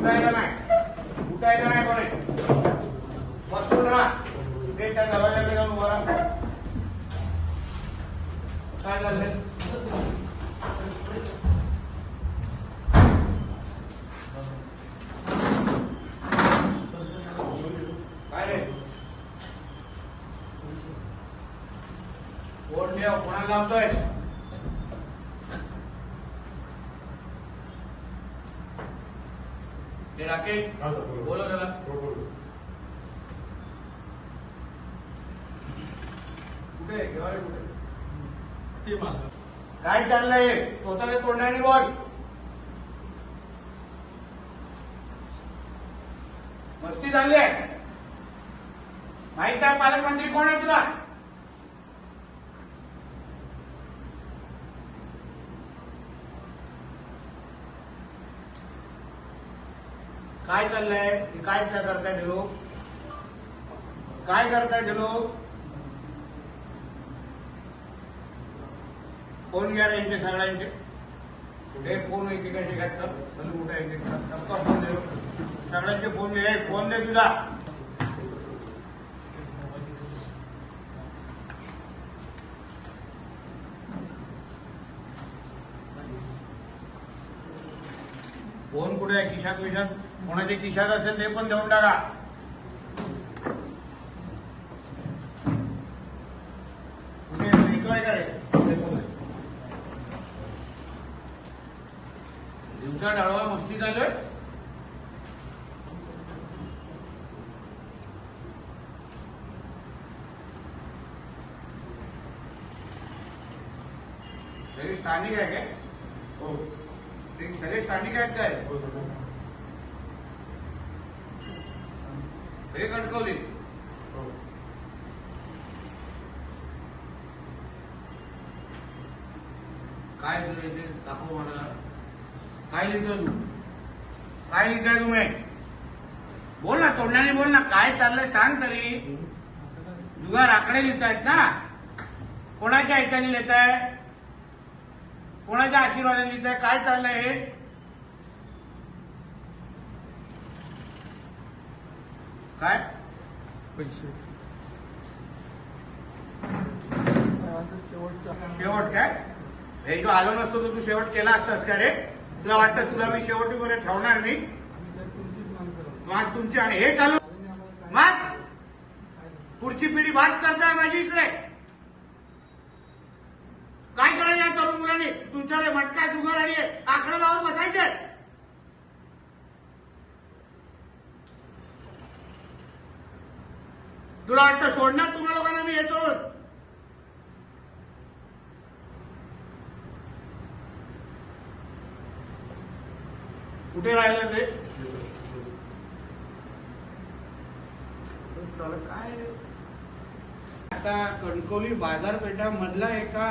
कोणी उठायला नाही उठायला नाही कोणी बसून राहा ते त्या दरवाजाकडे जाऊन उभा राहा काय झालंय काय रे कोण ठेव कोणाला लावतोय ते राकेश? बोलव त्याला कुठे आहे? घेवा रे कुठे? काय चाललंय? स्वतःच्या तोंडाने बोल. मस्ती चालली आहे. माहीत आहे पालकमंत्री कोण आहे तुला? काय चाललंय? काय काय करताय ते लोक काय करताय ते लोक फोन घ्या रे यांचे सगळ्यांचे. कुठे फोन एकेकाशी घातलं सलू कुठे एकेका फोन दे सगळ्यांचे फोन दे फोन दे तुझा फोन कुठे आहे? किशात विशात? कोणाचे किशात असेल ते पण देऊन टाका. कुठे येतोय दिवसा डाळवा मस्ती चालू आहे. स्थानिक आहे काय? हो. सगळे स्थानिक काय हे। कणकवली काय दाखव मला. काय लिहितो तू? काय लिहिताय तुम्ही बोल ना तोंडाने बोल ना काय चाललंय सांग तरी. जुगार आकडे लिहितायत ना. कोणाच्या ह्याच्याने लिहिताय? कोणाच्या आशीर्वादाने लिहिताय? काय चाललंय हे? काय? पैसे. शेवट काय? हे जो आलो नसतो तर तू शेवट केला असतास का रे? तुला वाटतं तुला मी शेवटीपर्यंत ठेवणार नाही? मग तुमची आणि हे चालू मग? पुढची पिढी बात करताय माझी इकडे. मटका जुगार आणि आकडा लावून बसायचे. तुला वाटतं सोडणार तुम्हा लोकांना मी येतो कुठे राहिलं ते? काय? आता कणकवली बाजारपेठामधला एका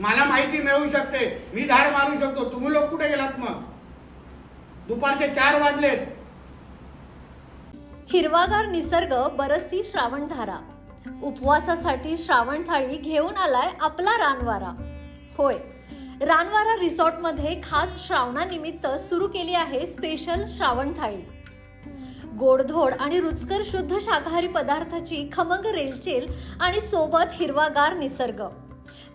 मला माहिती मिळवू शकते. मी धाड मारू शकतो. तुम्ही लोक कुठे गेलात मग? दुपारचे चार वाजलेत. हिरवागार निसर्ग बरसती श्रावणधारा. उपवासासाठी श्रावण थाळी घेऊन आलाय आपला रानवारा. होय रानवारा रिसॉर्टमध्ये खास श्रावणानिमित्त सुरू केली आहे स्पेशल श्रावण थाळी गोडधोड आणि रुचकर शुद्ध शाकाहारी पदार्थाची खमंग रेलचेल आणि सोबत हिरवागार निसर्ग.